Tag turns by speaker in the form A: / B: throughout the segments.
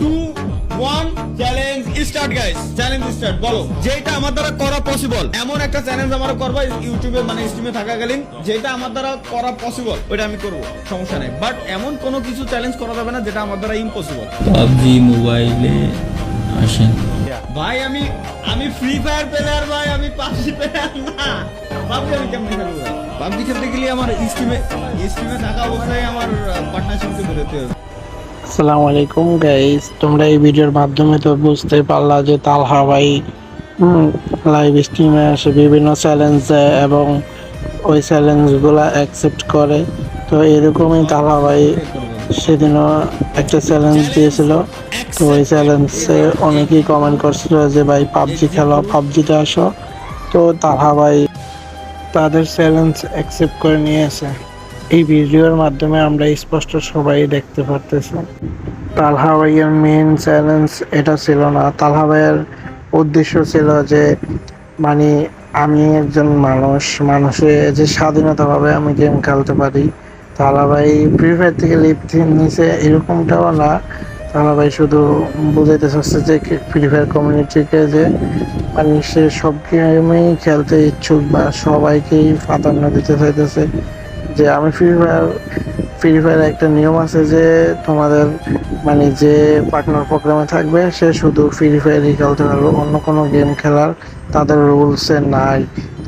A: Two one challenge start guys challenge start বলো। যেটা আমার দ্বারা করা পসিবল এমন একটা চ্যালেঞ্জ আমার করবা ইউটিউবে মানে স্ট্রিমে থাকাকালীন যেটা আমার দ্বারা করা পসিবল ওইটা আমি করব সমস্যা নেই। বাট এমন কোনো কিছু চ্যালেঞ্জ করা যাবে না যেটা আমার দ্বারা ইম্পসিবল
B: পাবজি মোবাইলে আসেন
A: ভাই আমি আমি ফ্রি ফায়ার প্লেয়ার ভাই আমি পাবজি প্লেয়ার না। পাবজি আমি কেমন খেলব? পাবজি খেলতে গেলে আমার স্ট্রিমে স্ট্রিমে থাকা অবস্থায় আমার পার্টনারশিপকে বেরোতে হবে।
C: আসসালামু আলাইকুম গাইস তোমরা এই ভিডিওর মাধ্যমে তো বুঝতে পারলা যে তালহা ভাই লাইভ স্ট্রিমে আসে বিভিন্ন চ্যালেঞ্জ দেয় এবং ওই চ্যালেঞ্জগুলো অ্যাকসেপ্ট করে। তো এরকমই তালহা ভাই সেদিনও একটা চ্যালেঞ্জ দিয়েছিল। তো ওই চ্যালেঞ্জে অনেকেই কমেন্ট করছিল যে, ভাই, পাবজি খেলো, পাবজিতে আসো। তো তালহা ভাই তাদের চ্যালেঞ্জ অ্যাকসেপ্ট করে নিয়ে নিয়েছে এই ভিডিওর মাধ্যমে আমরা স্পষ্ট সবাই দেখতে পারতেছি। তালহা ভাইয়ের মেন চ্যালেঞ্জ এটা ছিল না। তালহা ভাইয়ের উদ্দেশ্য ছিল যে মানে আমি একজন মানুষ, মানুষে যে স্বাধীনতাভাবে আমি গেম খেলতে পারি। তাহলা ভাই ফ্রি ফায়ার থেকে লিপ্ত নিছে এরকমটাও না। তাহলা ভাই শুধু বুঝাইতে চাচ্ছে যে ফ্রি ফায়ার কমিউনিটিকে যে মানে সে সব গেমেই খেলতে ইচ্ছুক বা সবাইকেই প্রাধান্য দিতে চাইতেছে। যে আমি ফ্রি ফায়ার ফ্রি ফায়ার একটা নিয়ম আছে যে তোমাদের মানে যে পার্টনার প্রোগ্রামে থাকবে, সে শুধু ফ্রি ফায়ারই খেলতে পারবে অন্য কোনো গেম খেলার তাদের রুলসে নাই।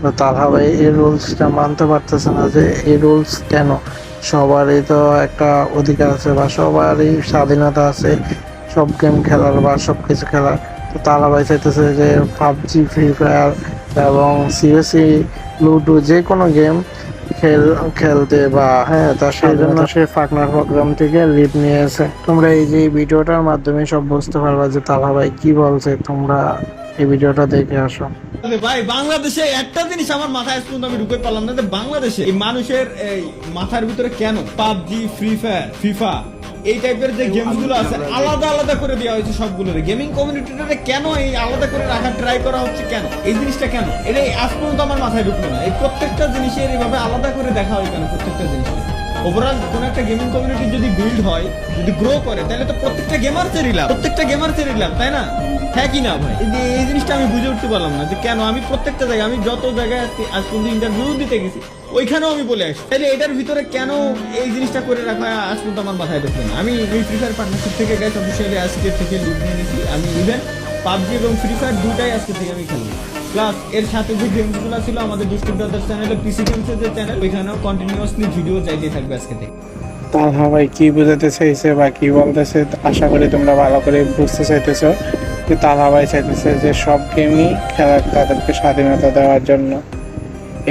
C: তো তারা এই রুলসটা মানতে পারতেছে না যে এই রুলস কেন? সবারই তো একটা অধিকার আছে বা সবারই স্বাধীনতা আছে সব গেম খেলার বা সব কিছু খেলার। তো তারা ভাই চাইতেছে যে পাবজি ফ্রি ফায়ার এবং সিএসি লুডো যে কোনো গেম খেল খেলতে বা হ্যাঁ তার সেই জন্য সে ফাকনার প্রোগ্রাম থেকে লিভ নিয়েছে। তোমরা এই যে ভিডিওটার মাধ্যমে সব বুঝতে পারবা যে তালা ভাই কি বলছে তোমরা এই ভিডিওটা দেখে আসো।
A: আরে ভাই বাংলাদেশে একটা জিনিস আমার মাথায় আজ আমি ঢুকে পারলাম না যে বাংলাদেশে এই মানুষের এই মাথার ভিতরে কেন? পাবজি ফ্রি ফায়ার ফিফা এই টাইপের যে গেমসগুলো আছে, আলাদা আলাদা করে দেওয়া হয়েছে সবগুলোর গেমিং কমিউনিটিটাকে কেন এই আলাদা করে রাখার ট্রাই করা হচ্ছে কেন? এই জিনিসটা কেন? এটা আজ পর্যন্ত আমার মাথায় ঢুকলো না। এই প্রত্যেকটা জিনিসের এইভাবে আলাদা করে দেখা হয় কেন প্রত্যেকটা জিনিসকে ওভারঅল কোন একটা গেমিং কমিউনিটি যদি বিল্ড হয়, যদি গ্রো করে, তাহলে তো প্রত্যেকটা প্রত্যেকটা তাই না? হ্যাঁ কি না ভাই? এই জিনিসটা আমি বুঝে উঠতে পারলাম না যে কেন আমি প্রত্যেকটা জায়গায়, আমি যত জায়গায় আজ পর্যন্ত ইন্টারভিউ দিতে গেছি, ওইখানেও আমি বলে আসি তাহলে এটার ভিতরে কেন এই জিনিসটা করে রাখা আজ পর্যন্ত আমার মাথায় না। আমি এই ফ্রি ফায়ার পার্টনারশিপ থেকে গেছে অফিসিয়ালি আজকে থেকে নিয়ে আমি ইভেন পাবজি এবং ফ্রি ফায়ার দুটাই আজকে থেকে আমি খেলব। প্লাস এর সাথে যে গেমসগুলো ছিল আমাদের দুষ্টু ব্রাদার্স চ্যানেলে পিসি গেমসের যে চ্যানেল ওইখানেও কন্টিনিউয়াসলি ভিডিও চাইতে থাকবে আজকে থেকে।
C: তালহা ভাই, কি বোঝাতে চাইছে বা কি বলতেছে, আশা করি তোমরা ভালো করে বুঝতে চাইতেছো যে তালহা ভাই চাইতেছে যে সব গেমই খেলার তাদেরকে স্বাধীনতা দেওয়ার জন্য।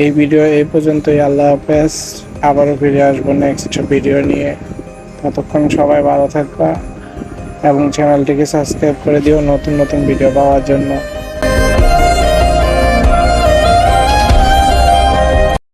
C: এই ভিডিও এই পর্যন্তই, আল্লাহ হাফেজ। আবারও ফিরে আসব নেক্সট ভিডিও নিয়ে। ততক্ষণ সবাই ভালো থাকবা এবং চ্যানেলটিকে সাবস্ক্রাইব করে দিও নতুন নতুন ভিডিও পাওয়ার জন্য।